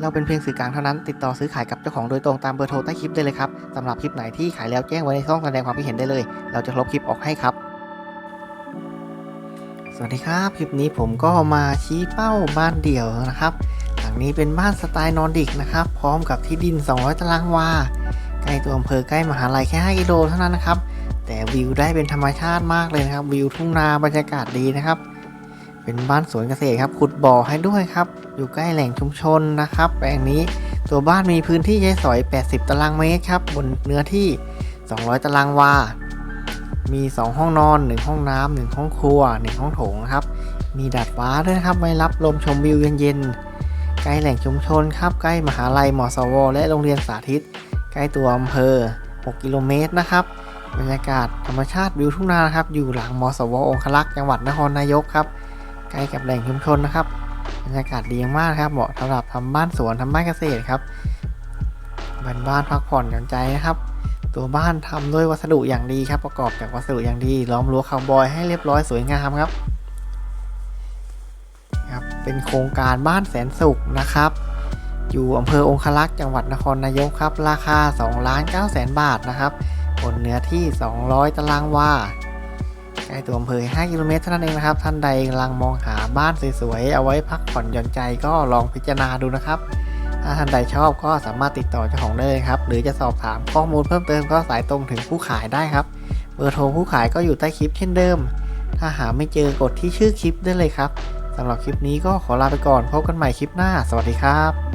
เราเป็นเพียงสื่อกลางเท่านั้น ติดต่อซื้อขายกับเจ้าของโดยตรงตามเบอร์โทรใต้คลิปได้เลยครับสำหรับคลิปไหนที่ขายแล้วแจ้งไว้ในช่องแสดงความคิดเห็นได้เลย เราจะลบคลิปออกให้ครับ สวัสดีครับ คลิปนี้ผมก็มาชี้เป้าบ้านเดี่ยวนะครับ หลังนี้เป็นบ้านสไตล์นอร์ดิกนะครับ พร้อมกับที่ดิน 200 ตารางวา ใกล้ตัวอำเภอใกล้มหาลัยแค่5กิโลเท่านั้นนะครับ แต่วิวได้เป็นธรรมชาติมากเลยนะครับ วิวทุ่งนาบรรยากาศดีนะครับ เป็นบ้านสวนเกษตรครับ ขุดบ่อให้ด้วยครับ อยู่ใกล้แหล่งชุมชนนะครับ แปลงนี้ตัวบ้านมีพื้นที่ใช้สอย 80 ตารางเมตรครับ บนเนื้อที่ 200 ตารางวา มี 2 ห้องนอน 1 ห้องน้ำ1ห้องครัว 1 ห้องโถงครับ มีดาดฟ้าด้วยนะครับ ไว้รับลมชมวิวเย็นๆ ใกล้แหล่งชุมชนครับ ใกล้มหาลัยมสว และโรงเรียนสาธิต ใกล้ตัวอำเภอ 6 กิโลเมตรนะครับบรรยากาศธรรมชาติวิวทุ่งนานะครับ อยู่หลังมสวองคลักษ์จังหวัดนครนายกครับ ใกล้กับแหล่งชุมชนนะครับบรรยากาศดีมากครับเหมาะสำหรับทำบ้านสวนทำบ้านเกษตรครับเป็นบ้านพักผ่อนหย่อนใจนะครับ ตัวบ้านทำด้วยวัสดุอย่างดีครับ ประกอบจากวัสดุอย่างดีล้อมรั้วคาวบอยให้เรียบร้อยสวยงามครับครับ เป็นโครงการบ้านแสนสุขนะครับ อยู่อำเภอองคลักษ์จังหวัดนครนายกครับ ราคา2ล้าน9แสนบาทนะครับบนเนื้อที่ 200 ตารางวา ล้ตัวอำเภอ 5 กิโลเมตรเท่านั้นเองนะครับ ท่านใดกำลังมองหาบ้านสวยๆ เอาไว้พักผ่อนหย่อนใจก็ลองพิจารณาดูนะครับ ถ้าท่านใดชอบก็สามารถติดต่อเจ้าของได้เลยครับ หรือจะสอบถามข้อมูลเพิ่มเติมก็สายตรงถึงผู้ขายได้ครับ เบอร์โทรผู้ขายก็อยู่ใต้คลิปเช่นเดิม ถ้าหาไม่เจอกดที่ชื่อคลิปได้เลยครับสำหรับคลิปนี้ก็ขอลาไปก่อน พบกันใหม่คลิปหน้า สวัสดีครับ